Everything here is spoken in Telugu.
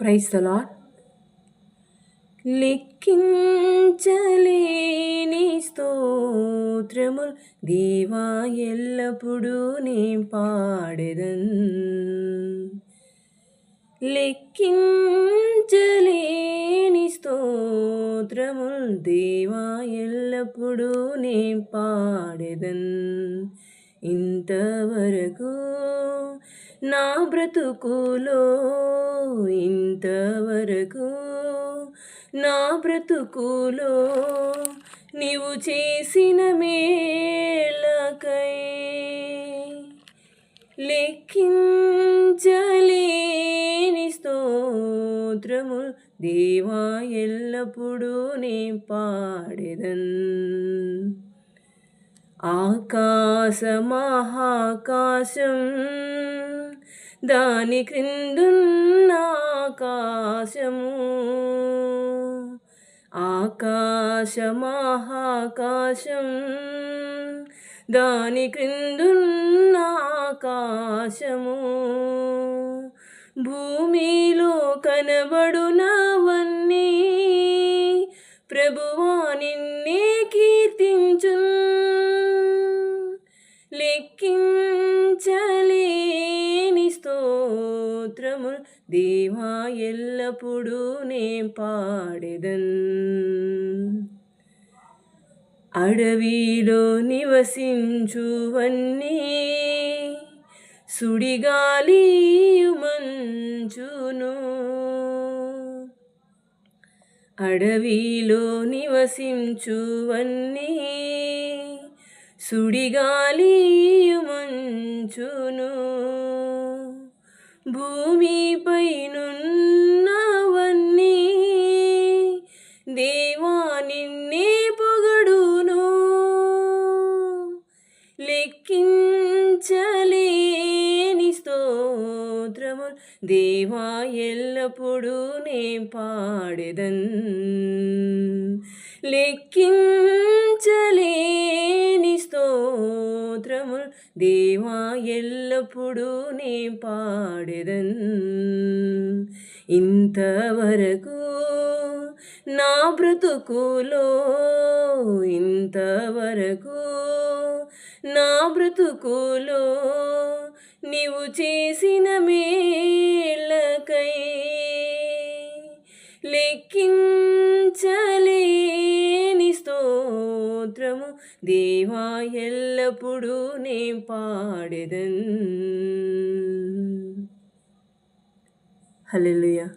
ప్రైజ్ ద లాడ్ లెక్కించలేని స్తోత్రముల్ దేవా ఎల్లప్పుడూ నే పాడెదన్. లెక్కించలేని స్తోత్రముల్ దేవా ఎల్లప్పుడూ నే పాడెదన్. ఇంతవరకు నా బ్రతుకులో ఇంతవరకు నా బ్రతుకులో నీవు చేసిన మేళకై లెక్కించలేని స్తోత్రము దేవా ఎల్లప్పుడూ నే పాడెదన్. ఆకాశమహాకాశం దాని క్రిందున్న ఆకాశము ఆకాశమహాకాశం దాని క్రిందున్న ఆకాశము భూమిలో కనబడునవన్నీ ప్రభువా నిన్నే కీర్తించు లెక్కించలేని స్తోత్రము దేవా ఎల్లప్పుడూ నే పాడెదన్. అడవిలో నివసించువన్నీ సుడిగాలి మంచును అడవిలో నివసించువన్నీ సుడిగాలియు భూమిపైనున్నవన్నీ దేవా నిన్నే పొగడును. లెక్కించలేని స్తోత్రము దేవా ఎల్లప్పుడూ నే పాడెదన్. లెక్కించలే దేవా ఎల్లప్పుడూ నే పాడెదన్. ఇంతవరకు నా బ్రతుకులో ఇంతవరకు నా బ్రతుకులో నీవు చేసిన మేళ్ళకై లెక్కించలేని స్తోత్రము. దేవా ఎల్లప్పుడూ నే పాడెదన్. హల్లెలూయా.